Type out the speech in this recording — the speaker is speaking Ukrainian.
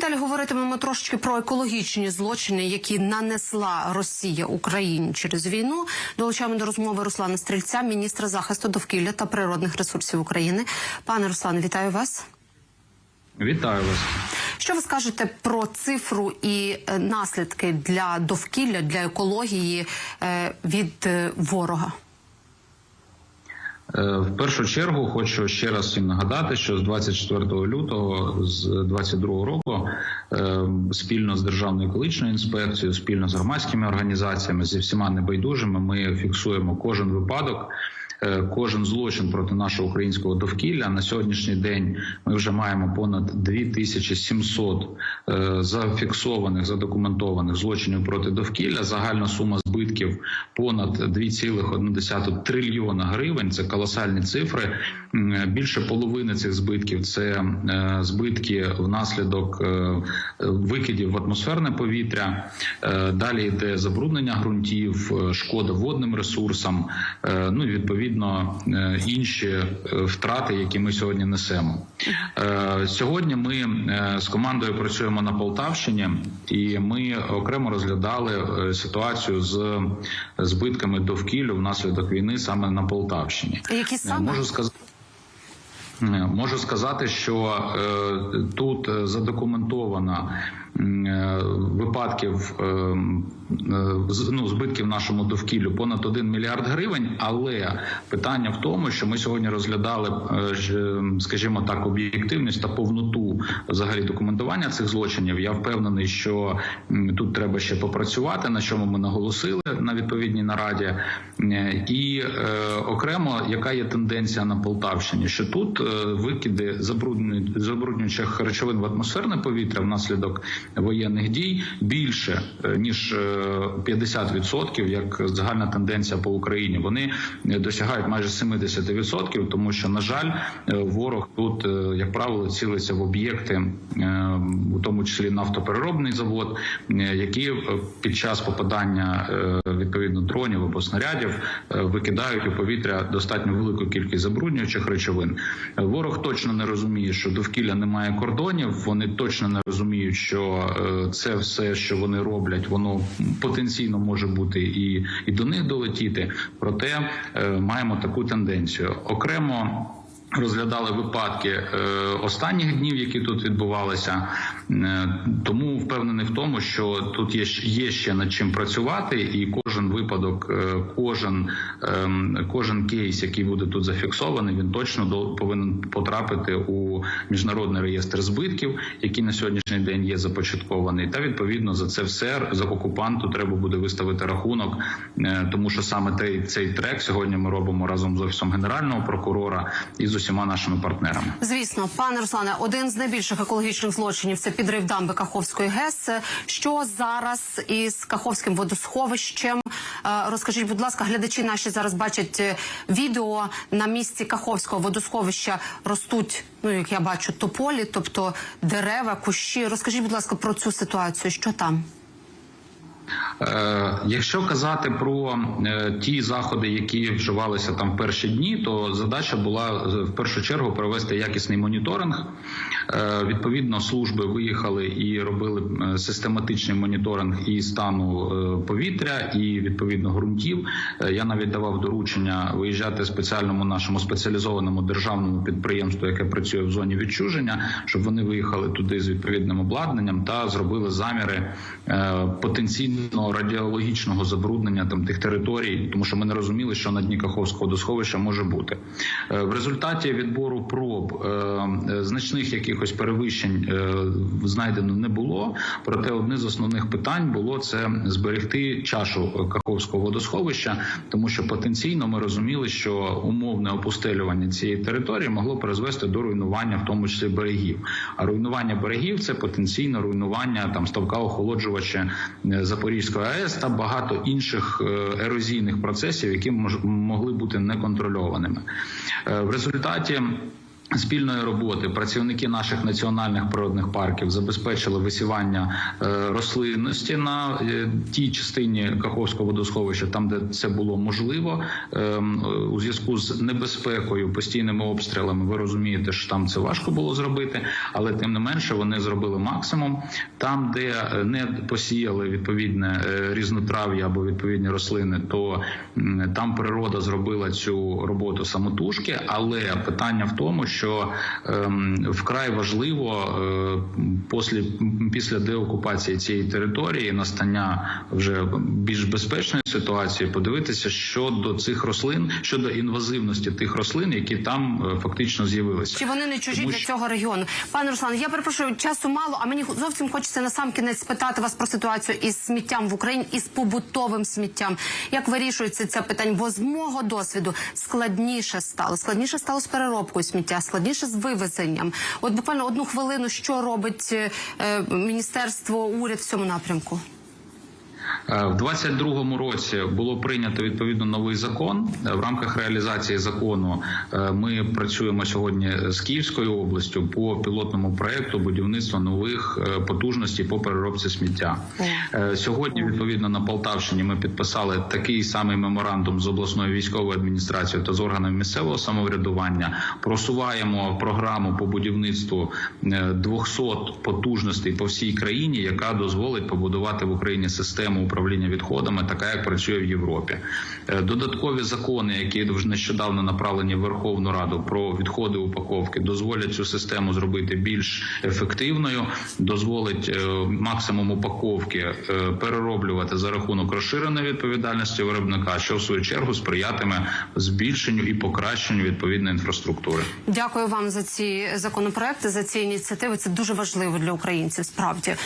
далі говоритимемо трошечки про екологічні злочини, які нанесла Росія Україні через війну. Долучаємо до розмови Руслана Стрільця, міністра захисту довкілля та природних ресурсів України. Пане Руслане, вітаю вас. Вітаю вас. Що ви скажете про цифру і е, наслідки для довкілля, для екології е, від е, ворога? Е, В першу чергу хочу ще раз всім нагадати, що з 24 лютого з 22 року е, спільно з Державною екологічною інспекцією, спільно з громадськими організаціями, зі всіма небайдужими, ми фіксуємо кожен випадок. Е, Кожен злочин проти нашого українського довкілля на сьогоднішній день ми вже маємо понад 2700 е, зафіксованих задокументованих злочинів проти довкілля. Загальна сума збитків понад 2,1 трильйона гривень. Це колосальні цифри. Більше половини цих збитків це е, збитки внаслідок е, викидів в атмосферне повітря. Е, Далі йде забруднення ґрунтів, е, шкода водним ресурсам. е, Ну і відповідно е, інші е, втрати, які ми сьогодні несемо. Е, Сьогодні ми з командою працюємо на Полтавщині, і ми окремо розглядали ситуацію з збитками довкілля внаслідок війни саме на Полтавщині. Які саме? Можу сказати. Можу сказати, що е, тут е, випадків е, м, е, з- ну, збитків нашому довкіллю понад 1 мільярд гривень. Але питання в тому, що ми сьогодні розглядали, е, скажімо так, об'єктивність та повноту взагалі документування цих злочинів. Я впевнений, що тут треба ще попрацювати, на чому ми наголосили на відповідній нараді, Е, і е, окремо, яка є тенденція на Полтавщині, що тут е, викиди забрудню- забруднюючих речовин в атмосферне повітря внаслідок воєнних дій більше е, ніж е, 50%, як загальна тенденція по Україні. Вони е, досягають майже 70%, тому що на жаль, е, ворог тут, е, як правило, цілиться в об'єкти, е, у тому числі нафтопереробний завод, е, які е, під час попадання е, відповідно дронів або снарядів е, викидають у повітря достатньо велику кількість забруднюючих речовин. Е, Ворог точно не розуміє, що довкілля немає кордонів. Вони точно не розуміють, що е, це все, що вони роблять, воно потенційно може бути і, і до них долетіти. Проте е, маємо таку тенденцію окремо. Розглядали випадки е, останніх днів, які тут відбувалися, Е, тому впевнений в тому, що тут є, є ще над чим працювати, і кожен випадок, е, кожен, ем, кожен кейс, який буде тут зафіксований, він точно до, повинен потрапити у міжнародний реєстр збитків, який на сьогоднішній день є започаткований. Та відповідно за це все за окупанту треба буде виставити рахунок, е, тому що саме цей, цей трек сьогодні ми робимо разом з офісом генерального прокурора і з усіма нашими партнерами. Звісно, пане Руслане, один з найбільших екологічних злочинів це підрив дамби Каховської ГЕС. Що зараз із Каховським водосховищем? Е, Розкажіть, будь ласка, глядачі наші зараз бачать е, відео на місці Каховського водосховища ростуть. Ну як я бачу, тополі, тобто дерева, кущі. Розкажіть, будь ласка, про цю ситуацію. Що там? Е, Якщо казати про е, ті заходи, які вживалися там в перші дні, то задача була е, в першу чергу провести якісний моніторинг. Відповідно, служби виїхали і робили систематичний моніторинг і стану повітря, і відповідно ґрунтів. Я навіть давав доручення виїжджати спеціальному нашому спеціалізованому державному підприємству, яке працює в зоні відчуження, щоб вони виїхали туди з відповідним обладнанням та зробили заміри е, радіологічного забруднення там тих територій, тому що ми не розуміли, що на дні Каховського водосховища може бути. Е, В результаті відбору проб е, е, значних якихось перевищень знайдено не було. Проте одне з основних питань було це зберегти чашу Каховського водосховища, тому що потенційно ми розуміли, що умовне опустелювання цієї території могло призвести до руйнування, в тому числі берегів. А руйнування берегів це потенційно руйнування там ставка охолоджувача е, Запорізької АЕС та багато інших е, ерозійних процесів, які могли бути неконтрольованими. Е, В результаті Спільної роботи працівники наших національних природних парків забезпечили висівання е, рослинності на е, тій частині Каховського водосховища, там де це було можливо, Ем, е, у зв'язку з небезпекою, постійними обстрілами. Ви розумієте, що там це важко було зробити, але тим не менше вони зробили максимум. Там, де не посіяли відповідне різнотрав'я або відповідні рослини, то там природа зробила цю роботу самотужки. Але питання в тому, що ем, вкрай важливо е, після, після деокупації цієї території, настання вже більш безпечної ситуації, подивитися щодо цих рослин, щодо інвазивності тих рослин, які там е, фактично з'явилися. Чи вони не чужі Тому для цього регіону? Пане Руслан, я перепрошую, часу мало, а мені зовсім хочеться на сам кінець спитати вас про ситуацію із сміттям в Україні і з побутовим сміттям. Як вирішується це питання? Бо з мого досвіду складніше стало. Складніше стало з переробкою сміття, складніше з вивезенням. От буквально одну хвилину, що робить е, е, міністерство, уряд в цьому напрямку? Е, В 22-му році було прийнято відповідно новий закон. Е, В рамках реалізації закону е, ми працюємо сьогодні з Київською областю по пілотному проекту будівництва нових потужностей по переробці сміття. Сьогодні, відповідно, на Полтавщині ми підписали такий самий меморандум з обласною військовою адміністрацією та з органами місцевого самоврядування. Просуваємо програму по будівництву е, 200 потужностей по всій країні, яка дозволить побудувати в Україні систему управління відходами, така як працює в Європі. Е, Додаткові закони, які нещодавно направлені в Верховну Раду про відходи упаковки, дозволять цю систему зробити більш ефективною, дозволить е, максимум упаковки е, перероблювати за рахунок розширеної відповідальності виробника, що в свою чергу сприятиме збільшенню і покращенню відповідної інфраструктури. Дякую вам за ці законопроекти, за ці ініціативи. Це дуже важливо для українців. Справді